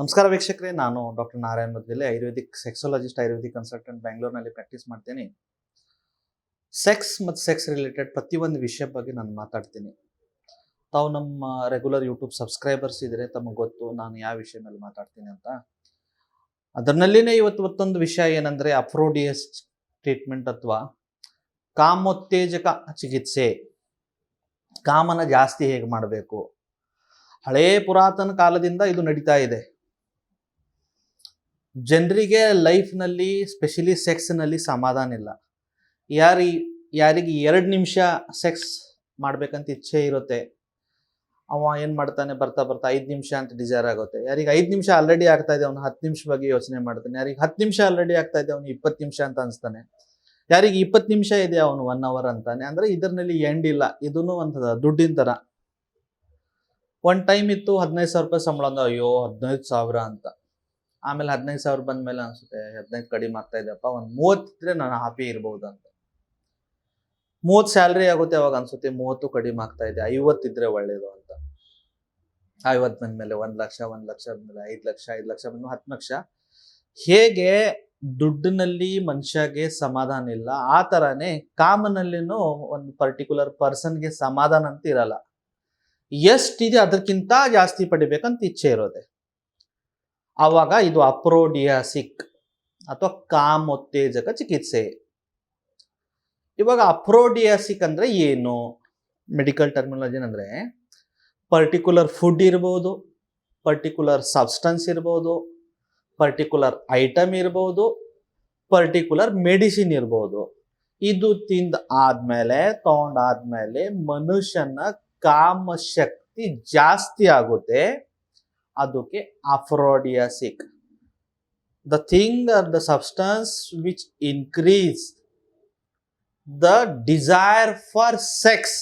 ನಮಸ್ಕಾರ ವೀಕ್ಷಕರೇ, ನಾನು doctor Narayan Maddile ayurvedic sexologist, ayurvedic consultant ಬ್ಯಾಂಗ್ಳೂರ್ನಲ್ಲಿ practice ಮಾಡ್ತೀನಿ. ಸೆಕ್ಸ್ ಮತ್ತು ಸೆಕ್ಸ್ ರಿಲೇಟೆಡ್ ಪ್ರತಿಯೊಂದು ವಿಷಯ ಬಗ್ಗೆ ನಾನು ಮಾತಾಡ್ತೀನಿ. ತಾವು ನಮ್ಮ ರೆಗ್ಯುಲರ್ ಯೂಟ್ಯೂಬ್ ಸಬ್ಸ್ಕ್ರೈಬರ್ಸ್ ಇದ್ರೆ ತಮಗೆ ಗೊತ್ತು ನಾನು ಯಾವ ವಿಷಯ ಮೇಲೆ ಮಾತಾಡ್ತೀನಿ ಅಂತ. ಅದರಲ್ಲಿನೇ ಇವತ್ತು ಮತ್ತೊಂದು ವಿಷಯ ಏನಂದರೆ ಅಫ್ರೋಡಿಯಸ್ ಟ್ರೀಟ್ಮೆಂಟ್ ಅಥವಾ ಕಾಮೋತ್ತೇಜಕ ಚಿಕಿತ್ಸೆ. ಕಾಮನ ಜಾಸ್ತಿ ಹೇಗೆ ಮಾಡಬೇಕು? ಹಳೇ ಪುರಾತನ ಕಾಲದಿಂದ ಇದು ನಡೀತಾ ಇದೆ. ಜನರಿಗೆ ಲೈಫ್ನಲ್ಲಿ ಸ್ಪೆಷಲಿ ಸೆಕ್ಸ್ನಲ್ಲಿ ಸಮಾಧಾನ ಇಲ್ಲ. ಯಾರಿ, ಯಾರಿಗೆ ಎರಡು ನಿಮಿಷ ಸೆಕ್ಸ್ ಮಾಡ್ಬೇಕಂತ ಇಚ್ಛೆ ಇರುತ್ತೆ, ಅವ ಏನು ಮಾಡ್ತಾನೆ, ಬರ್ತಾ ಬರ್ತಾ ಐದು ನಿಮಿಷ ಅಂತ ಡಿಸೈರ್ ಆಗುತ್ತೆ. ಯಾರಿಗೆ ಐದು ನಿಮಿಷ ಆಲ್ರೆಡಿ ಆಗ್ತಾ ಇದೆ, ಅವ್ನು ಹತ್ತು ನಿಮಿಷ ಬಗ್ಗೆ ಯೋಚನೆ ಮಾಡ್ತಾನೆ. ಯಾರಿಗೆ ಹತ್ತು ನಿಮಿಷ ಆಲ್ರೆಡಿ ಆಗ್ತಾ ಇದೆ, ಅವ್ನು ಇಪ್ಪತ್ತು ನಿಮಿಷ ಅಂತ ಅನಿಸ್ತಾನೆ. ಯಾರಿಗೆ ಇಪ್ಪತ್ತು ನಿಮಿಷ ಇದೆ, ಅವನು ಒನ್ ಅವರ್ ಅಂತಾನೆ. ಅಂದರೆ ಇದರಲ್ಲಿ ಎಂಡ್ ಇಲ್ಲ. ಇದೂ ಒಂದು ದುಡ್ಡಿನ ಥರ. ಒನ್ ಟೈಮ್ ಇತ್ತು ಹದಿನೈದು ಸಾವಿರ ರೂಪಾಯಿ ಸಂಬಳ ಅಯ್ಯೋ ಹದಿನೈದು ಸಾವಿರ ಅಂತ. ಆಮೇಲೆ ಹದಿನೈದು ಸಾವಿರ ಬಂದ ಮೇಲೆ ಅನ್ಸುತ್ತೆ ಹದಿನೈದು ಕಡಿಮೆ ಆಗ್ತಾ ಇದೆಯಪ್ಪ, ಒಂದು ಮೂವತ್ತಿದ್ರೆ ನಾನು ಹ್ಯಾಪಿ ಇರ್ಬೋದು ಅಂತ ಮೂವತ್ತು ಸ್ಯಾಲ್ರಿ ಆಗುತ್ತೆ ಅವಾಗ ಅನ್ಸುತ್ತೆ, ಮೂವತ್ತು ಕಡಿಮೆ ಆಗ್ತಾ ಇದೆ ಐವತ್ತಿದ್ರೆ ಒಳ್ಳೇದು ಅಂತ. ಐವತ್ತು ಬಂದ್ಮೇಲೆ ಒಂದು ಲಕ್ಷ ಒಂದು ಲಕ್ಷ ಬಂದ್ಮೇಲೆ ಐದು ಲಕ್ಷ ಐದು ಲಕ್ಷ ಬಂದ್ಮೇಲೆ ಹತ್ತು ಲಕ್ಷ. ಹೇಗೆ ದುಡ್ಡಿನಲ್ಲಿ ಮನುಷ್ಯಗೆ ಸಮಾಧಾನ ಇಲ್ಲ, ಆ ಥರನೇ ಕಾಮನಲ್ಲಿನೂ ಒಂದು ಪರ್ಟಿಕ್ಯುಲರ್ ಪರ್ಸನ್ಗೆ ಸಮಾಧಾನ ಅಂತ ಇರಲ್ಲ. ಎಷ್ಟಿದೆ ಅದಕ್ಕಿಂತ ಜಾಸ್ತಿ ಪಡಿಬೇಕಂತ ಇಚ್ಛೆ ಇರೋದೆ. ಆವಾಗ ಇದು ಅಪ್ರೋಡಿಯಾಸಿಕ್ ಅಥವಾ ಕಾಮೋತ್ತೇಜಕ ಚಿಕಿತ್ಸೆ. ಇವಾಗ ಅಪ್ರೋಡಿಯಾಸಿಕ್ ಅಂದ್ರೆ ಏನು? ಮೆಡಿಕಲ್ ಟರ್ಮಿನಾಲಜಿ ಅಂದ್ರೆ ಪರ್ಟಿಕ್ಯುಲರ್ ಫುಡ್ ಇರ್ಬೋದು, ಪರ್ಟಿಕ್ಯುಲರ್ ಸಬ್ಸ್ಟನ್ಸ್ ಇರ್ಬೋದು, ಪರ್ಟಿಕ್ಯುಲರ್ ಐಟಮ್ ಇರ್ಬೋದು, ಪರ್ಟಿಕ್ಯುಲರ್ ಮೆಡಿಸಿನ್ ಇರ್ಬೋದು. ಇದು ತಿಂದ ಆದ್ಮೇಲೆ ತಗೊಂಡಾದ್ಮೇಲೆ ಮನುಷ್ಯನ ಕಾಮಶಕ್ತಿ ಜಾಸ್ತಿ ಆಗುತ್ತೆ. ಅದಕ್ಕೆ aphrodisiac the thing are the substance which increase the desire for sex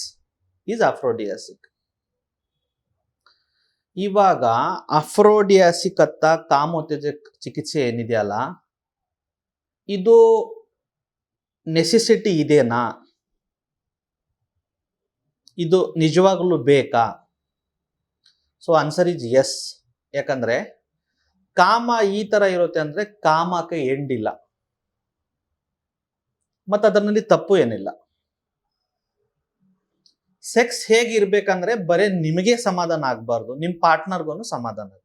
is aphrodisiac ಇವಾಗ ಅಫ್ರೋಡಿಯಾಸಿಕ್ ಅತ್ತ ಕಾಮೋತ್ತೇಜಕ ಚಿಕಿತ್ಸೆ ಏನಿದೆಯಲ್ಲ, ಇದು ನೆಸೆಸಿಟಿ ಇದೆನಾ? ಇದು ನಿಜವಾಗಲೂ ಬೇಕಾ? ಸೊ ಆನ್ಸರ್ ಇಸ್ ಎಸ್ ಯಾಕಂದ್ರೆ ಕಾಮ ಈ ತರ ಇರುತ್ತೆ ಅಂದ್ರೆ ಕಾಮಕ್ಕೆ ಎಂಡ್ ಇಲ್ಲ ಮತ್ತು ಅದರಲ್ಲಿ ತಪ್ಪು ಏನಿಲ್ಲ. ಸೆಕ್ಸ್ ಹೇಗಿರ್ಬೇಕಂದ್ರೆ ಬರೇ ನಿಮಗೆ ಸಮಾಧಾನ ಆಗಬಾರ್ದು ನಿಮ್ಮ ಪಾರ್ಟ್ನರ್ಗೂ ಸಮಾಧಾನ ಆಗ್ಬೇಕು.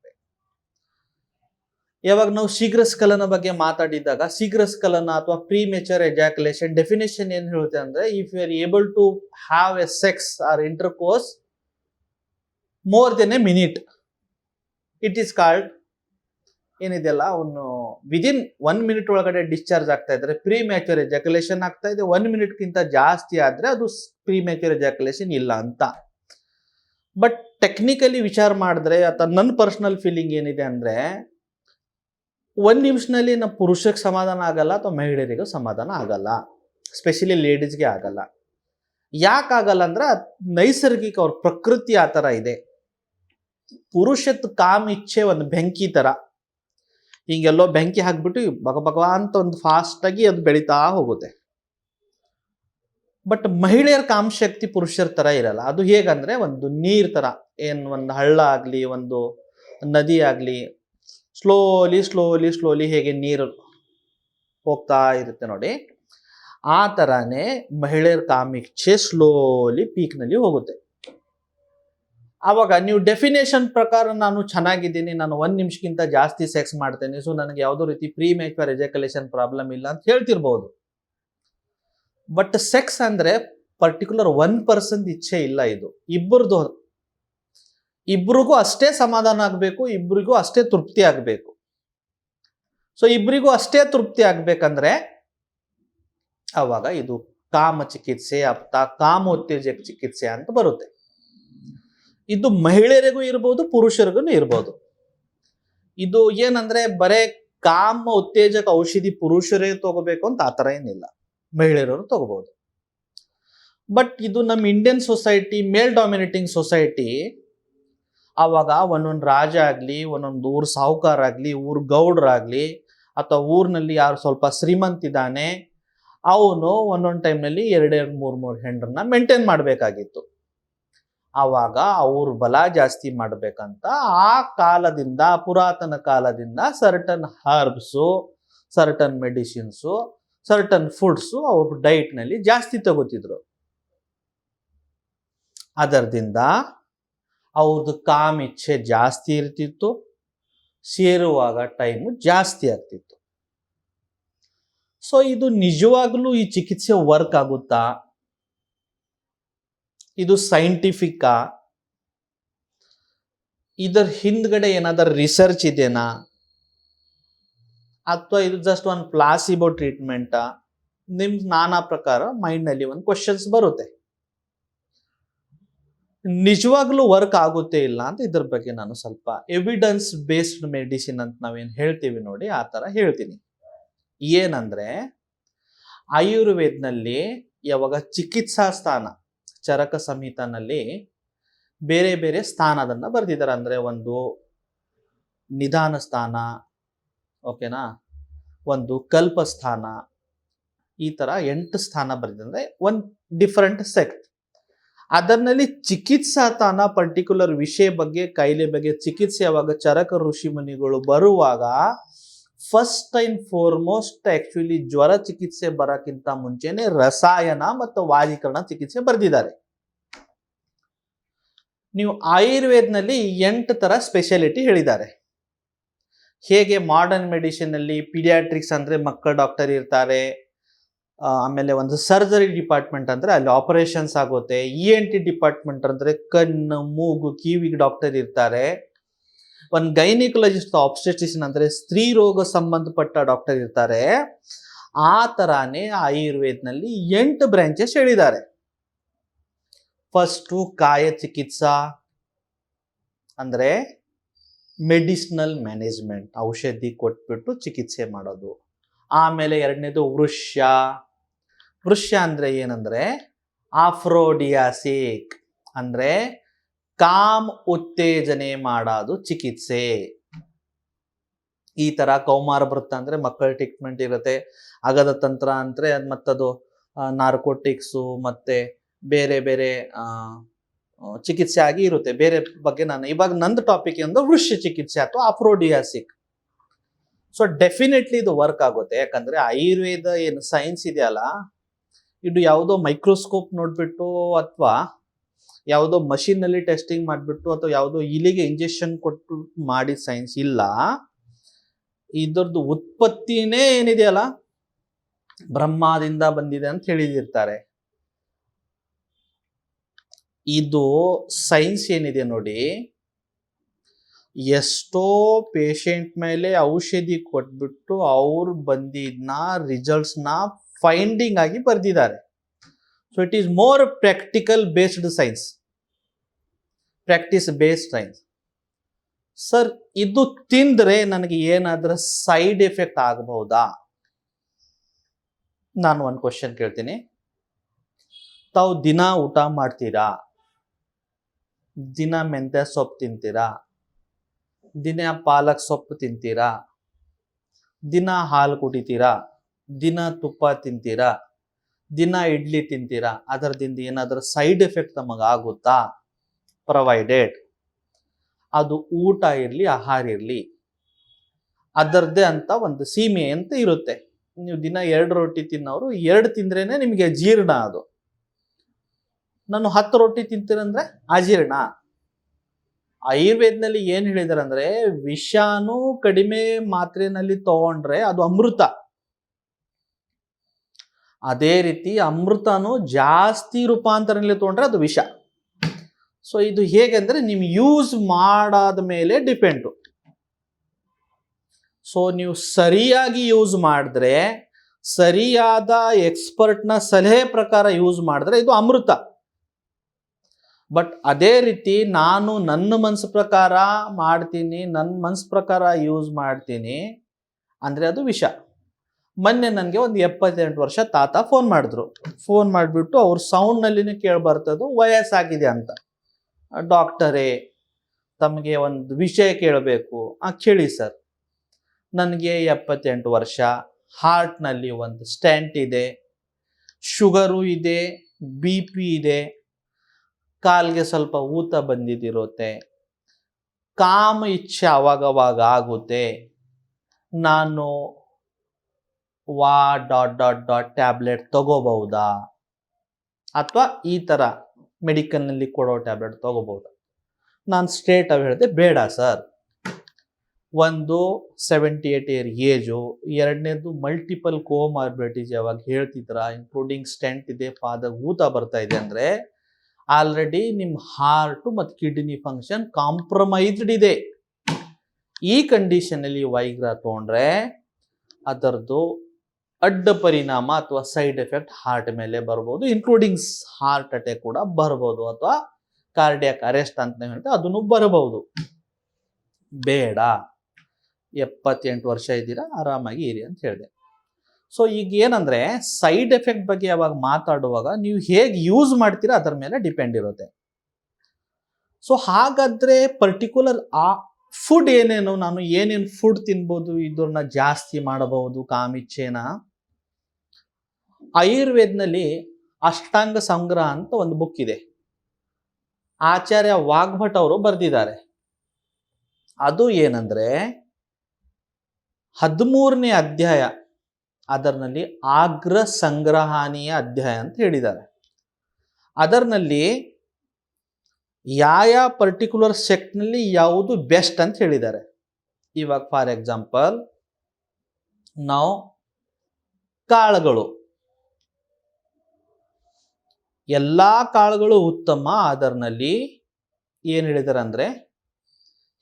ಯಾವಾಗ ನಾವು ಶೀಘ್ರ ಸ್ಕಲನ ಬಗ್ಗೆ ಮಾತಾಡಿದಾಗ ಶೀಘ್ರ ಸ್ಕಲನ ಅಥವಾ ಪ್ರೀ ಮೆಚರ್ ಎಜಾಕ್ಯುಲೇಷನ್ ಡೆಫಿನೇಷನ್ ಏನ್ ಹೇಳುತ್ತೆ ಅಂದ್ರೆ if you are able to have a sex or intercourse more then a minute it is called ಏನಿದೆಯಲ್ಲ, ಅವನು ವಿದಿನ್ ಒನ್ ಮಿನಿಟ್ ಒಳಗಡೆ ಡಿಸ್ಚಾರ್ಜ್ ಆಗ್ತಾ ಇದ್ರೆ ಪ್ರೀ ಮ್ಯಾಚುರ್ ಎಜಾಕ್ಯುಲೇಷನ್ ಆಗ್ತಾ ಇದೆ. ಒನ್ ಮಿನಿಟ್ಗಿಂತ ಜಾಸ್ತಿ ಆದರೆ ಅದು ಪ್ರೀ ಮ್ಯಾಚುರ್ ಎಜಾಕ್ಯುಲೇಷನ್ ಇಲ್ಲ ಅಂತ. ಬಟ್ ಟೆಕ್ನಿಕಲಿ ವಿಚಾರ ಮಾಡಿದ್ರೆ ಅಥವಾ ನನ್ನ ಪರ್ಸನಲ್ ಫೀಲಿಂಗ್ ಏನಿದೆ ಅಂದರೆ, ಒಂದು ನಿಮಿಷದಲ್ಲಿ ನಮ್ಮ ಪುರುಷಕ್ಕೆ ಸಮಾಧಾನ ಆಗಲ್ಲ, ಅಥವಾ ಮಹಿಳೆಯರಿಗೂ ಸಮಾಧಾನ ಆಗಲ್ಲ. ಸ್ಪೆಷಲಿ ಲೇಡೀಸ್ಗೆ ಆಗಲ್ಲ. ಯಾಕಾಗಲ್ಲ ಅಂದ್ರೆ ಅದ್ ನೈಸರ್ಗಿಕ ಅವ್ರ ಪ್ರಕೃತಿ ಆ ಥರ ಇದೆ. ಪುರುಷತ್ ಕಾಮ ಇಚ್ಛೆ ಒಂದು ಬೆಂಕಿ ಥರ ಹಿಂಗೆಲ್ಲೋ ಬೆಂಕಿ ಹಾಕ್ಬಿಟ್ಟು ಬಗ ಭಗವಂತ ಅಂತ ಒಂದು ಫಾಸ್ಟಾಗಿ ಅದು ಬೆಳೀತಾ ಹೋಗುತ್ತೆ. ಬಟ್ ಮಹಿಳೆಯರ ಕಾಮಶಕ್ತಿ ಪುರುಷರ ಥರ ಇರಲ್ಲ. ಅದು ಹೇಗಂದ್ರೆ ಒಂದು ನೀರ್ ಥರ ಏನು ಒಂದು ಹಳ್ಳ ಆಗಲಿ, ಒಂದು ನದಿ ಆಗಲಿ ಸ್ಲೋಲಿ ಸ್ಲೋಲಿ ಸ್ಲೋಲಿ ಹೇಗೆ ನೀರು ಹೋಗ್ತಾ ಇರುತ್ತೆ ನೋಡಿ. ಆ ಥರನೇ ಮಹಿಳೆಯರ ಕಾಮಿಚ್ಛೆ ಸ್ಲೋಲಿ ಪೀಕ್ನಲ್ಲಿ ಹೋಗುತ್ತೆ. ಆವಾಗ ನೀವು ಡೆಫಿನೇಷನ್ ಪ್ರಕಾರ ನಾನು ಚೆನ್ನಾಗಿದ್ದೀನಿ, ನಾನು ಒಂದು ನಿಮಿಷಕ್ಕಿಂತ ಜಾಸ್ತಿ ಸೆಕ್ಸ್ ಮಾಡ್ತೇನೆ ಸೊ ನನಗೆ ಯಾವುದೋ ರೀತಿ ಪ್ರೀ ಮ್ಯಾಚರ್ ಎಜಕಲೇಷನ್ ಪ್ರಾಬ್ಲಮ್ ಇಲ್ಲ ಅಂತ ಹೇಳ್ತಿರ್ಬೋದು. ಬಟ್ ಸೆಕ್ಸ್ ಅಂದರೆ ಪರ್ಟಿಕ್ಯುಲರ್ ಒನ್ ಪರ್ಸನ್ ಇಚ್ಛೆ ಇಲ್ಲ ಇದು. ಇಬ್ಬರದು ಇಬ್ಬರಿಗೂ ಅಷ್ಟೇ ಸಮಾಧಾನ ಆಗಬೇಕು ಇಬ್ಬರಿಗೂ ಅಷ್ಟೇ ತೃಪ್ತಿ ಆಗಬೇಕು. ಸೊ ಇಬ್ಬರಿಗೂ ಅಷ್ಟೇ ತೃಪ್ತಿ ಆಗಬೇಕಂದ್ರೆ ಆವಾಗ ಇದು ಕಾಮ ಚಿಕಿತ್ಸೆ, ಅಪ್ತ ಕಾಮೋತ್ತೇಜಕ ಚಿಕಿತ್ಸೆ ಅಂತ ಬರುತ್ತೆ. ಇದು ಮಹಿಳೆಯರಿಗೂ ಇರ್ಬೋದು, ಪುರುಷರಿಗೂ ಇರ್ಬೋದು. ಇದು ಏನಂದ್ರೆ, ಬರೇ ಕಾಮ ಉತ್ತೇಜಕ ಔಷಧಿ ಪುರುಷರೇ ತಗೋಬೇಕು ಅಂತ ಆ ಥರ ಏನಿಲ್ಲ. ಮಹಿಳೆಯರು ತಗೋಬಹುದು ಬಟ್ ಇದು ನಮ್ಮ Indian society male dominating society ಆವಾಗ ಒಂದೊಂದು ರಾಜ ಆಗಲಿ, ಒಂದೊಂದು ಊರು ಸಾಹುಕಾರ ಆಗಲಿ, ಊರು ಗೌಡ್ರಾಗಲಿ, ಅಥವಾ ಊರಿನಲ್ಲಿ ಯಾರು ಸ್ವಲ್ಪ ಶ್ರೀಮಂತ ಇದ್ದಾನೆ, ಅವನು ಒಂದೊಂದು ಟೈಮ್ನಲ್ಲಿ ಎರಡೆರಡು ಮೂರು ಮೂರು ಹೆಂಡ್ರನ್ನ ಮೇಂಟೈನ್ ಮಾಡಬೇಕಾಗಿತ್ತು. ಆವಾಗ ಅವ್ರ ಬಲ ಜಾಸ್ತಿ ಮಾಡಬೇಕಂತ ಆ ಕಾಲದಿಂದ, ಪುರಾತನ ಕಾಲದಿಂದ certain herbs certain medicines certain foods ಅವ್ರ ಡೈಟ್ನಲ್ಲಿ ಜಾಸ್ತಿ ತಗೋತಿದ್ರು. ಅದರದಿಂದ ಅವ್ರದ್ದು ಕಾಮ್ ಇಚ್ಛೆ ಜಾಸ್ತಿ ಇರ್ತಿತ್ತು, ಸೇರುವಾಗ ಟೈಮು ಜಾಸ್ತಿ ಆಗ್ತಿತ್ತು. ಸೊ ಇದು ನಿಜವಾಗ್ಲೂ ಈ ಚಿಕಿತ್ಸೆ ವರ್ಕ್ ಆಗುತ್ತಾ? ಇದು ಸೈಂಟಿಫಿಕ್ಕಾ ಇದರ ಹಿಂದ್ಗಡೆ ಏನಾದರೂ ರಿಸರ್ಚ್ ಇದೆನಾ ಅಥವಾ ಇದು ಜಸ್ಟ್ ಒಂದು ಪ್ಲಾಸಿಬೋ ಟ್ರೀಟ್ಮೆಂಟಾ ನಿಮ್ ನಾನಾ ಪ್ರಕಾರ ಮೈಂಡ್ನಲ್ಲಿ ಒಂದು ಕ್ವಶನ್ಸ್ ಬರುತ್ತೆ. ನಿಜವಾಗ್ಲೂ ವರ್ಕ್ ಆಗುತ್ತೆ ಇಲ್ಲ ಅಂತ ಇದ್ರ ಬಗ್ಗೆ ನಾನು ಸ್ವಲ್ಪ ಎವಿಡೆನ್ಸ್ ಬೇಸ್ಡ್ ಮೆಡಿಸಿನ್ ಅಂತ ನಾವೇನು ಹೇಳ್ತೀವಿ ನೋಡಿ, ಆ ಥರ ಹೇಳ್ತೀನಿ. ಏನಂದ್ರೆ, ಆಯುರ್ವೇದ್ನಲ್ಲಿ ಯಾವಾಗ ಚಿಕಿತ್ಸಾ ಸ್ಥಾನ ಚರಕ ಸಂಹಿತನಲ್ಲಿ ಬೇರೆ ಬೇರೆ ಸ್ಥಾನದನ್ನ ಬರೆದಿದ್ದಾರೆ. ಅಂದ್ರೆ ಒಂದು ನಿಧಾನ ಸ್ಥಾನ, ಓಕೆನಾ? ಒಂದು ಕಲ್ಪ ಸ್ಥಾನ, ಈ ತರ ಎಂಟು ಸ್ಥಾನ ಬರೆದಿದ್ದಾರೆ ಒಂದು ಡಿಫರೆಂಟ್ ಸೆಕ್ಟ್ ಅದರಲ್ಲಿ ಚಿಕಿತ್ಸಾ ತಾನ ಪರ್ಟಿಕ್ಯುಲರ್ ವಿಷಯ ಬಗ್ಗೆ ಕಾಯಿಲೆ ಬಗ್ಗೆ ಚಿಕಿತ್ಸೆ ಯಾವಾಗ ಚರಕ ಋಷಿ ಮುನಿಗಳು ಬರುವಾಗ ಫಸ್ಟ್ ಅಂಡ್ ಫೋರ್ಮೋಸ್ಟ್ ಆಕ್ಚುಲಿ ಜ್ವರ ಚಿಕಿತ್ಸೆ ಬರೋಕ್ಕಿಂತ ಮುಂಚೆನೆ ರಸಾಯನ ಮತ್ತು ವಾಯೀಕರಣ ಚಿಕಿತ್ಸೆ ಬರೆದಿದ್ದಾರೆ. ನೀವು ಆಯುರ್ವೇದ್ನಲ್ಲಿ ಎಂಟು ತರ ಸ್ಪೆಷಾಲಿಟಿ ಹೇಳಿದ್ದಾರೆ. ಹೇಗೆ ಮಾಡರ್ನ್ ಮೆಡಿಸಿನ್ ಅಲ್ಲಿ ಪೀಡಿಯಾಟ್ರಿಕ್ಸ್ ಅಂದ್ರೆ ಮಕ್ಕಳ ಡಾಕ್ಟರ್ ಇರ್ತಾರೆ ಆಮೇಲೆ ಒಂದು ಸರ್ಜರಿ ಡಿಪಾರ್ಟ್ಮೆಂಟ್ ಅಂದ್ರೆ ಅಲ್ಲಿ ಆಪರೇಷನ್ಸ್ ಆಗುತ್ತೆ ಇ ಎನ್ ಟಿ ಡಿಪಾರ್ಟ್ಮೆಂಟ್ ಅಂದ್ರೆ ಕಣ್ಣು, ಮೂಗು, ಕಿವಿಗೆ ಡಾಕ್ಟರ್ ಇರ್ತಾರೆ. ಒಂದು ಗೈನಿಕಲಜಿಸ್ಟ್ ಆಬ್ಸ್ಟೆಟಿಷನ್ ಅಂದರೆ ಸ್ತ್ರೀ ರೋಗ ಸಂಬಂಧಪಟ್ಟ ಡಾಕ್ಟರ್ ಇರ್ತಾರೆ. ಆ ತರಾನೇ ಆಯುರ್ವೇದ್ನಲ್ಲಿ ಎಂಟು ಬ್ರಾಂಚಸ್ ಹೇಳಿದ್ದಾರೆ. ಫಸ್ಟು ಕಾಯ ಚಿಕಿತ್ಸಾ, ಅಂದರೆ ಮೆಡಿಸಿನಲ್ ಮ್ಯಾನೇಜ್ಮೆಂಟ್ ಔಷಧಿ ಕೊಟ್ಬಿಟ್ಟು ಚಿಕಿತ್ಸೆ ಮಾಡೋದು. ಆಮೇಲೆ ಎರಡನೇದು ವೃಷ್ಯ. ವೃಷ್ಯ ಅಂದರೆ ಏನಂದರೆ ಆಫ್ರೋಡಿಯಾಸಿಕ್, ಅಂದ್ರೆ ಕಾಮ್ ಉತ್ತೇಜನೆ ಮಾಡೋದು ಚಿಕಿತ್ಸೆ. ಈ ತರ ಕೌಮಾರ ವೃತ್ತ ಅಂದ್ರೆ ಮಕ್ಕಳ ಟ್ರೀಟ್ಮೆಂಟ್ ಇರುತ್ತೆ. ಅಗದ ತಂತ್ರ ಅಂದ್ರೆ ಅದ್ ಮತ್ತದು ನಾರ್ಕೋಟಿಕ್ಸು ಮತ್ತೆ ಬೇರೆ ಬೇರೆ ಚಿಕಿತ್ಸೆ ಆಗಿ ಇರುತ್ತೆ. ಬೇರೆ ಬಗ್ಗೆ ನಾನು, ಇವಾಗ ನಂದು ಟಾಪಿಕ್ ಒಂದು ವೃಷ್ಯ ಚಿಕಿತ್ಸೆ ಅಥವಾ ಅಪ್ರೋಡಿಯಾಸಿಕ್ ಸೊ ಡೆಫಿನೆಟ್ಲಿ ಇದು ವರ್ಕ್ ಆಗುತ್ತೆ. ಯಾಕಂದ್ರೆ ಆಯುರ್ವೇದ ಏನು ಸೈನ್ಸ್ ಇದೆಯಲ್ಲ, ಇದು ಯಾವುದೋ ಮೈಕ್ರೋಸ್ಕೋಪ್ ನೋಡ್ಬಿಟ್ಟು ಅಥವಾ ಯಾವುದೋ machine ನಲ್ಲಿ ಟೆಸ್ಟಿಂಗ್ ಮಾಡಿಬಿಟ್ಟು ಅಥವಾ ಯಾವುದೋ ಇಲಿಗೆ ಇಂಜೆಕ್ಷನ್ ಕೊಟ್ಟು ಮಾಡಿ ಸೈನ್ಸ್ ಇಲ್ಲ. ಇದರದ್ದು ಉತ್ಪತ್ತಿನೇ ಏನಿದೆಯಲ್ಲ ಬ್ರಹ್ಮದಿಂದ ಬಂದಿದೆ ಅಂತ ಹೇಳಿದಿರ್ತಾರೆ. ಇದು ಸೈನ್ಸ್ ಏನಿದೆ ನೋಡಿ? ಎಷ್ಟೋ ಪೇಷಂಟ್ ಮೇಲೆ ಔಷಧಿ ಕೊಟ್ಬಿಟ್ಟು ಅವ್ರು ಬಂದಿದ್ನ ರಿಸಲ್ಟ್ಸ್ನ ಫೈಂಡಿಂಗ್ ಆಗಿ ಬರೆದಿದ್ದಾರೆ. So it is more practical based science practice based science sir ಇದು ತಿಂದರೆ ನನಗೆ ಏನಾದರೂ ಸೈಡ್ ಎಫೆಕ್ಟ್ ಆಗಬಹುದಾ? ನಾನು ಒಂದು ಕ್ವಶನ್ ಕೇಳ್ತೀನಿ. ತಾವು ದಿನ ಊಟ ಮಾಡ್ತೀರಾ? ದಿನ ಮೆಂತ್ಯ ಸೊಪ್ಪು ತಿಂತೀರಾ? ದಿನ ಪಾಲಕ್ ಸೊಪ್ಪು ತಿಂತೀರಾ? ದಿನ ಹಾಲು ಕುಡಿತೀರಾ? ದಿನ ತುಪ್ಪ ತಿಂತೀರಾ? ದಿನ ಇಡ್ಲಿ ತಿಂತೀರಾ? ಅದರದಿಂದ ಏನಾದರೂ ಸೈಡ್ ಎಫೆಕ್ಟ್ ನಮಗೆ ಆಗುತ್ತಾ? ಪ್ರೊವೈಡೆಡ್. ಅದು ಊಟ ಇರಲಿ, ಆಹಾರ ಇರಲಿ. ಅದರದ್ದೇ ಅಂತ ಒಂದು ಸೀಮೆ ಅಂತ ಇರುತ್ತೆ. ನೀವು ದಿನ ಎರಡು ರೊಟ್ಟಿ ತಿನ್ನೋರು, ಎರಡು ತಿಂದ್ರೇನೆ ನಿಮಗೆ ಅಜೀರ್ಣ ಅದು. ನಾನು ಹತ್ತು ರೊಟ್ಟಿ ತಿಂತೀರಂದ್ರೆ ಅಜೀರ್ಣ ಆಯುರ್ವೇದನಲ್ಲಿ ಏನು ಹೇಳಿದಾರೆ ಅಂದ್ರೆ, ವಿಷಾನು ಕಡಿಮೆ ಮಾತ್ರೆನಲ್ಲಿ ತಗೊಂಡ್ರೆ ಅದು ಅಮೃತ. ಅದೇ ರೀತಿ ಅಮೃತನು ಜಾಸ್ತಿ ರೂಪಾಂತರನಲ್ಲಿ ತೊಗೊಂಡ್ರೆ ಅದು ವಿಷ. ಸೊ ಇದು ಹೇಗೆಂದ್ರೆ ನೀವು ಯೂಸ್ ಮಾಡಾದ ಮೇಲೆ ಡಿಪೆಂಡು ಸೊ ನೀವು ಸರಿಯಾಗಿ ಯೂಸ್ ಮಾಡಿದ್ರೆ, ಸರಿಯಾದ ಎಕ್ಸ್ಪರ್ಟ್ನ ಸಲಹೆ ಪ್ರಕಾರ ಯೂಸ್ ಮಾಡಿದ್ರೆ ಇದು ಅಮೃತ. ಬಟ್ ಅದೇ ರೀತಿ ನಾನು ನನ್ನ ಮನಸ್ಸು ಪ್ರಕಾರ ಮಾಡ್ತೀನಿ ನನ್ನ ಮನಸ್ಸು ಪ್ರಕಾರ ಯೂಸ್ ಮಾಡ್ತೀನಿ, ಅಂದರೆ ಅದು ವಿಷ. ಮೊನ್ನೆ ನನಗೆ ಒಂದು ಎಪ್ಪತ್ತೆಂಟು ವರ್ಷ ತಾತ ಫೋನ್ ಮಾಡಿದ್ರು. ಫೋನ್ ಮಾಡಿಬಿಟ್ಟು ಅವ್ರ ಸೌಂಡ್ನಲ್ಲಿನೇ ಕೇಳಿ ಬರ್ತದ್ದು ವಯಸ್ಸಾಗಿದೆ ಅಂತ. ಡಾಕ್ಟರೇ ತಮಗೆ ಒಂದು ವಿಷಯ ಕೇಳಬೇಕು. ಆ ಕೇಳಿ ಸರ್. ನನಗೆ ಎಪ್ಪತ್ತೆಂಟು ವರ್ಷ ಹಾರ್ಟ್ನಲ್ಲಿ ಒಂದು ಸ್ಟ್ಯಾಂಟ್ ಇದೆ ಶುಗರು ಇದೆ ಬಿ ಪಿ ಇದೆ, ಕಾಲ್ಗೆ ಸ್ವಲ್ಪ ಊತ ಬಂದಿದ್ದಿರುತ್ತೆ ಕಾಮ ಇಚ್ಛೆ ಅವಾಗವಾಗ ಆಗುತ್ತೆ. ನಾನು ವಾ ಡಾಟ್ ಡಾಟ್ ಡಾಟ್ ಟ್ಯಾಬ್ಲೆಟ್ ತಗೋಬಹುದಾ? ಅಥವಾ ಈ ಥರ ಮೆಡಿಕಲ್ನಲ್ಲಿ ಕೊಡೋ ಟ್ಯಾಬ್ಲೆಟ್ ತಗೋಬಹುದಾ? ನಾನು ಸ್ಟ್ರೇಟ್ ಆಗಿ ಹೇಳಿದೆ ಬೇಡ ಸರ್. ಒಂದು ಸೆವೆಂಟಿ ಏಟ್ ಇಯರ್ ಏಜು ಎರಡನೇದು ಮಲ್ಟಿಪಲ್ ಕೋಮಾರ್ಬಿಲಿಟೀಸ್ ಯಾವಾಗ ಹೇಳ್ತಿದ್ರ ಇನ್ಕ್ಲೂಡಿಂಗ್ ಸ್ಟೆಂಟ್ ಇದೆ ಪಾದ ಊತ ಬರ್ತಾ ಇದೆ ಅಂದರೆ ಆಲ್ರೆಡಿ ನಿಮ್ಮ ಹಾರ್ಟು ಮತ್ತು ಕಿಡ್ನಿ ಫಂಕ್ಷನ್ ಕಾಂಪ್ರಮೈಸ್ಡ್ ಇದೆ. ಈ ಕಂಡೀಷನಲ್ಲಿ ವೈಗ್ರ ತೊಗೊಂಡ್ರೆ ಅದರದ್ದು ಅಡ್ಡ ಪರಿಣಾಮ ಅಥವಾ ಸೈಡ್ ಎಫೆಕ್ಟ್ ಹಾರ್ಟ್ ಮೇಲೆ ಬರ್ಬೋದು ಇನ್ಕ್ಲೂಡಿಂಗ್ ಹಾರ್ಟ್ ಅಟ್ಯಾಕ್ ಕೂಡ ಬರ್ಬೋದು ಅಥವಾ ಕಾರ್ಡಿಯಾಕ್ ಅರೆಸ್ಟ್ ಅಂತ ಹೇಳ್ತೇವೆ ಅದನ್ನು ಬರಬಹುದು ಬೇಡ. ಎಪ್ಪತ್ತೆಂಟು ವರ್ಷ ಇದ್ದೀರಾ, ಆರಾಮಾಗಿ ಇರಿ ಅಂತ ಹೇಳಿದೆ. ಸೊ ಈಗ ಏನಂದ್ರೆ ಸೈಡ್ ಎಫೆಕ್ಟ್ ಬಗ್ಗೆ ಯಾವಾಗ ಮಾತಾಡುವಾಗ ನೀವು ಹೇಗೆ ಯೂಸ್ ಮಾಡ್ತೀರಾ, ಅದರ ಮೇಲೆ ಡಿಪೆಂಡ್ ಇರುತ್ತೆ. ಸೊ ಹಾಗಾದ್ರೆ ಪರ್ಟಿಕ್ಯುಲರ್ ಆ ಫುಡ್ ಏನೇನು, ನಾನು ಏನೇನು ಫುಡ್ ತಿನ್ಬೋದು, ಇದನ್ನ ಜಾಸ್ತಿ ಮಾಡಬಹುದು ಕಾಮಿಚ್ಛೇನ ಆಯುರ್ವೇದ್ನಲ್ಲಿ ಅಷ್ಟಾಂಗ ಸಂಗ್ರಹ ಅಂತ ಒಂದು ಬುಕ್ ಇದೆ. ಆಚಾರ್ಯ ವಾಗ್ಭಟ್ ಅವರು ಬರೆದಿದ್ದಾರೆ. ಅದು ಏನಂದ್ರೆ ಹದಿಮೂರನೇ ಅಧ್ಯಾಯ ಅದರಲ್ಲಿ ಆಗ್ರ ಸಂಗ್ರಹಣೀಯ ಅಧ್ಯಾಯ ಅಂತ ಹೇಳಿದ್ದಾರೆ. ಅದರಲ್ಲಿ ಯಾವ ಪರ್ಟಿಕ್ಯುಲರ್ ಸೆಕ್ಟ್ನಲ್ಲಿ ಯಾವುದು ಬೆಸ್ಟ್ ಅಂತ ಹೇಳಿದ್ದಾರೆ. ಇವಾಗ ಫಾರ್ ಎಕ್ಸಾಂಪಲ್ ನಾವು ಕಾಳುಗಳು. ಎಲ್ಲ ಕಾಳುಗಳು ಉತ್ತಮ ಅದರಲ್ಲಿ ಏನು ಹೇಳಿದಾರಂದರೆ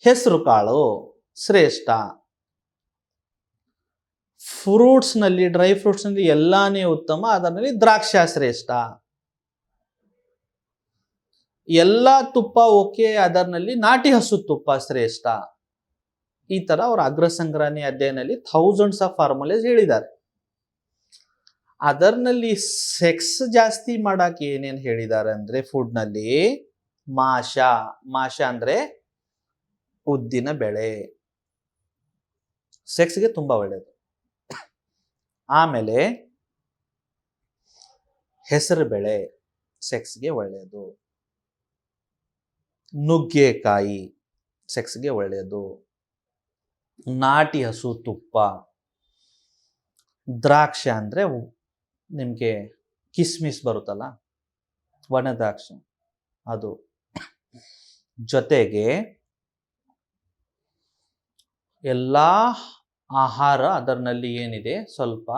ಹೆಸರು ಕಾಳು ಶ್ರೇಷ್ಠ. ಫ್ರೂಟ್ಸ್ನಲ್ಲಿ ಡ್ರೈ ಫ್ರೂಟ್ಸ್ನಲ್ಲಿ ಎಲ್ಲಾನೇ ಉತ್ತಮ ಅದರಲ್ಲಿ ದ್ರಾಕ್ಷ ಶ್ರೇಷ್ಠ. ಎಲ್ಲ ತುಪ್ಪ ಓಕೆ ಅದರಲ್ಲಿ ನಾಟಿ ಹಸು ತುಪ್ಪ ಶ್ರೇಷ್ಠ. ಈ ತರ ಅವ್ರ ಸಂಗ್ರಹಣೆ ಅಧ್ಯಯನದಲ್ಲಿ ಥೌಸಂಡ್ಸ್ ಆಫ್ ಫಾರ್ಮುಲೇಸ್ ಹೇಳಿದ್ದಾರೆ. ಅದರ್ನಲ್ಲಿ ಸೆಕ್ಸ್ ಜಾಸ್ತಿ ಮಾಡಕ್ಕೆ ಏನೇನು ಹೇಳಿದ್ದಾರೆ ಅಂದರೆ ಫುಡ್ನಲ್ಲಿ ಮಾಷ ಮಾಷ ಅಂದರೆ ಉದ್ದಿನ ಬೆಳೆ. ಸೆಕ್ಸ್ಗೆ ತುಂಬ ಒಳ್ಳೆಯದು ಆಮೇಲೆ ಹೆಸರು ಬೆಳೆ. ಸೆಕ್ಸ್ಗೆ ಒಳ್ಳೆಯದು ನುಗ್ಗೆಕಾಯಿ. ಸೆಕ್ಸ್ಗೆ ಒಳ್ಳೆಯದು ನಾಟಿ ಹಸು ತುಪ್ಪ. ದ್ರಾಕ್ಷ ಅಂದರೆ ನಿಮಗೆ ಕಿಸ್ಮಿಸ್ ಬರುತ್ತಲ್ಲ? ಒಣ ದ್ರಾಕ್ಷ ಅದು ಜೊತೆಗೆ ಎಲ್ಲ ಆಹಾರ ಅದರಲ್ಲಿ ಏನಿದೆ? ಸ್ವಲ್ಪ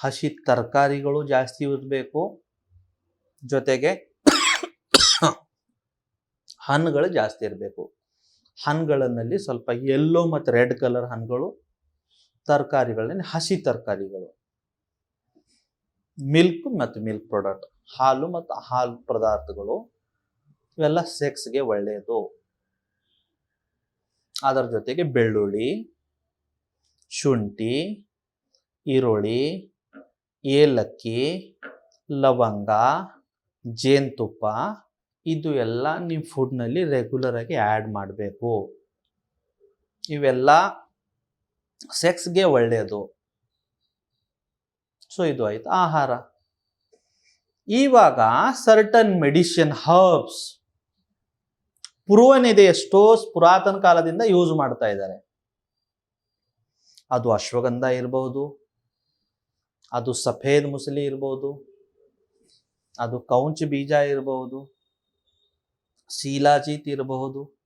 ಹಸಿ ತರಕಾರಿಗಳು ಜಾಸ್ತಿ ಇರಬೇಕು. ಜೊತೆಗೆ ಹಣ್ಣುಗಳು ಜಾಸ್ತಿ ಇರಬೇಕು. ಹಣ್ಣುಗಳಲ್ಲಿ ಸ್ವಲ್ಪ ಯೆಲ್ಲೋ ಮತ್ತು ರೆಡ್ ಕಲರ್ ಹಣ್ಣುಗಳು ತರಕಾರಿಗಳಲ್ಲಿ ಹಸಿ ತರಕಾರಿಗಳು. ಮಿಲ್ಕ್ ಮತ್ತು ಮಿಲ್ಕ್ ಪ್ರಾಡಕ್ಟ್. ಹಾಲು ಮತ್ತು ಹಾಲು ಪದಾರ್ಥಗಳು ಇವೆಲ್ಲ ಸೆಕ್ಸ್ಗೆ ಒಳ್ಳೆಯದು. ಅದರ ಜೊತೆಗೆ ಬೆಳ್ಳುಳ್ಳಿ, ಶುಂಠಿ, ಈರುಳ್ಳಿ, ಏಲಕ್ಕಿ, ಲವಂಗ, ಜೇನುತುಪ್ಪ, ಇದು ಎಲ್ಲ ನಿಮ್ಮ ಫುಡ್ನಲ್ಲಿ ರೆಗ್ಯುಲರ್ ಆಗಿ ಆ್ಯಡ್ ಮಾಡಬೇಕು. ಇವೆಲ್ಲ ಸೆಕ್ಸ್ಗೆ ಒಳ್ಳೆಯದು. ಸೊ ಇದು ಆಯ್ತು. ಆಹಾರ. ಇವಾಗ ಸರ್ಟನ್ ಮೆಡಿಷನ್ ಹರ್ಬ್ಸ್ ಪುರುವನಿದೆ ಎಷ್ಟೋ ಪುರಾತನ ಕಾಲದಿಂದ ಯೂಸ್ ಮಾಡ್ತಾ ಇದ್ದಾರೆ. ಅದು ಅಶ್ವಗಂಧ ಇರಬಹುದು ಅದು ಸಫೇದ್ ಮುಸಲಿ ಇರಬಹುದು ಅದು ಕೌಂಚ್ ಬೀಜ ಇರಬಹುದು ಶೀಲಾಜೀತ್ ಇರಬಹುದು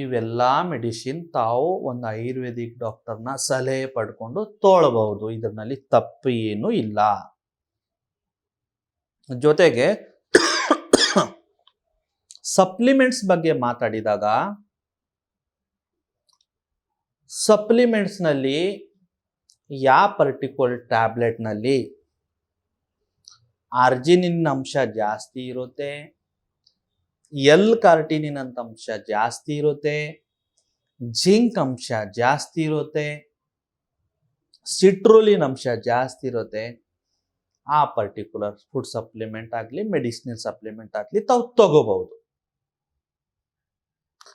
ಇವೆಲ್ಲ ಮೆಡಿಸಿನ್ ತಾವು ಒಂದು ಆಯುರ್ವೇದಿಕ್ ಡಾಕ್ಟರ್ನ ಸಲಹೆ ಪಡ್ಕೊಂಡು ತೋಳಬಹುದು. ಇದರಲ್ಲಿ ತಪ್ಪು ಏನೂ ಇಲ್ಲ. ಜೊತೆಗೆ ಸಪ್ಲಿಮೆಂಟ್ಸ್ ಬಗ್ಗೆ ಮಾತಾಡಿದಾಗ ಸಪ್ಲಿಮೆಂಟ್ಸ್ನಲ್ಲಿ ಯಾವ ಪರ್ಟಿಕ್ಯುಲರ್ ಟ್ಯಾಬ್ಲೆಟ್ನಲ್ಲಿ ಆರ್ಜಿನಿನ್ ಅಂಶ ಜಾಸ್ತಿ ಇರುತ್ತೆ? ಎಲ್ ಕಾರ್ಟಿನಿನ್ ಅಂತ ಅಂಶ ಜಾಸ್ತಿ ಇರುತ್ತೆ, ಜಿಂಕ್ ಅಂಶ ಜಾಸ್ತಿ ಇರುತ್ತೆ, ಸಿಟ್ರೋಲಿನ್ ಅಂಶ ಜಾಸ್ತಿ ಇರುತ್ತೆ. ಆ ಪರ್ಟಿಕ್ಯುಲರ್ ಫುಡ್ ಸಪ್ಲಿಮೆಂಟ್ ಆಗಲಿ ಮೆಡಿಸಿನಲ್ ಸಪ್ಲಿಮೆಂಟ್ ಆಗಲಿ ತಾವು ತಗೋಬಹುದು.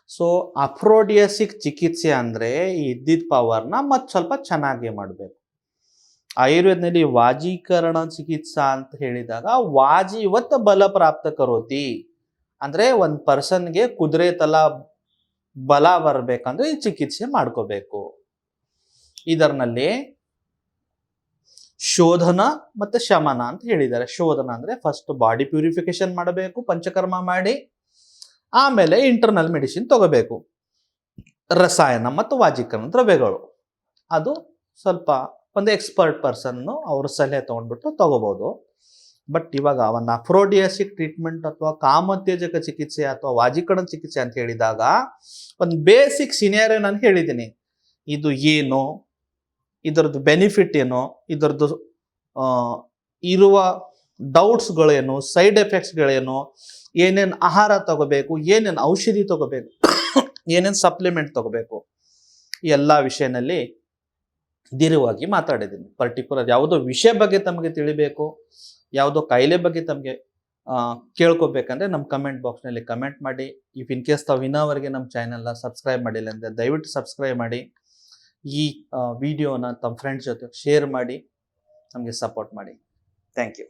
ಸೊ ಅಫ್ರೋಡಿಯಸಿಕ್ ಚಿಕಿತ್ಸೆ ಅಂದ್ರೆ ಇದ್ದಿದ್ದ ಪವರ್ನ ಮತ್ತೆ ಸ್ವಲ್ಪ ಚೆನ್ನಾಗಿ ಮಾಡಬೇಕು. ಆಯುರ್ವೇದನಲ್ಲಿ ವಾಜೀಕರಣ ಚಿಕಿತ್ಸಾ ಅಂತ ಹೇಳಿದಾಗ ವಾಜೀವತ್ ಬಲ ಪ್ರಾಪ್ತ ಕರೋತಿ ಅಂದ್ರೆ ಒಂದು ಪರ್ಸನ್ಗೆ ಕುದುರೆ ತಲ ಬಲ ಬರಬೇಕಂದ್ರೆ ಈ ಚಿಕಿತ್ಸೆ ಮಾಡ್ಕೋಬೇಕು. ಇದರಲ್ಲಿ ಶೋಧನ ಮತ್ತೆ ಶಮನ ಅಂತ ಹೇಳಿದ್ದಾರೆ. ಶೋಧನ ಅಂದ್ರೆ ಫಸ್ಟ್ ಬಾಡಿ ಪ್ಯೂರಿಫಿಕೇಶನ್ ಮಾಡಬೇಕು, ಪಂಚಕರ್ಮ ಮಾಡಿ, ಆಮೇಲೆ ಇಂಟರ್ನಲ್ ಮೆಡಿಸಿನ್ ತಗೋಬೇಕು. ರಸಾಯನ ಮತ್ತು ವಾಜಿಕರಣ ದ್ರವ್ಯಗಳು. ಅದು ಸ್ವಲ್ಪ ಒಂದು ಎಕ್ಸ್ಪರ್ಟ್ ಪರ್ಸನ್ನು ಅವ್ರ ಸಲಹೆ ತೊಗೊಂಡ್ಬಿಟ್ಟು ತಗೋಬೋದು. ಬಟ್ ಇವಾಗ ಅವನ್ನ ಅಫ್ರೋಡಿಯಾಸಿಕ್ ಟ್ರೀಟ್ಮೆಂಟ್ ಅಥವಾ ಕಾಮೋತ್ತೇಜಕ ಚಿಕಿತ್ಸೆ ಅಥವಾ ವಾಜಿಕರಣ ಚಿಕಿತ್ಸೆ ಅಂತ ಹೇಳಿದಾಗ, ಒಂದು ಬೇಸಿಕ್ ಸಿನಿಯರ್ ನಾನು ಹೇಳಿದ್ದೀನಿ ಇದು ಏನು? ಇದರದ್ದು ಬೆನಿಫಿಟ್ ಏನು? ಇದರದ್ದು ಇರುವ ಡೌಟ್ಸ್ಗಳೇನು ಸೈಡ್ ಎಫೆಕ್ಟ್ಸ್ಗಳೇನು ಏನೇನು ಆಹಾರ ತಗೋಬೇಕು? ಏನೇನು ಔಷಧಿ ತಗೋಬೇಕು? ಏನೇನು ಸಪ್ಲಿಮೆಂಟ್ ತಗೋಬೇಕು? ಎಲ್ಲ ವಿಷಯನಲ್ಲಿ ದೀರ್ಘವಾಗಿ ಮಾತಾಡಿದ್ದೀನಿ ಪರ್ಟಿಕ್ಯುಲರ್ ಯಾವುದೋ ವಿಷಯ ಬಗ್ಗೆ ತಮಗೆ ತಿಳಿಬೇಕು. ಯಾವುದೋ ಕಾಯಿಲೆ ಬಗ್ಗೆ ತಮಗೆ ಕೇಳ್ಕೊಬೇಕಂದ್ರೆ ನಮ್ಮ ಕಮೆಂಟ್ ಬಾಕ್ಸ್ನಲ್ಲಿ ಕಮೆಂಟ್ ಮಾಡಿ. ಇಫ್ ಇನ್ ಕೇಸ್ ತಾವು ಇನ್ನವರೆಗೆ ನಮ್ಮ ಚಾನೆಲ್ನ ಸಬ್ಸ್ಕ್ರೈಬ್ ಮಾಡಿಲ್ಲ ಅಂದರೆ ದಯವಿಟ್ಟು ಸಬ್ಸ್ಕ್ರೈಬ್ ಮಾಡಿ. ಈ ವಿಡಿಯೋನ ತಮ್ಮ ಫ್ರೆಂಡ್ಸ್ ಜೊತೆ ಶೇರ್ ಮಾಡಿ. ನಮಗೆ ಸಪೋರ್ಟ್ ಮಾಡಿ. Thank you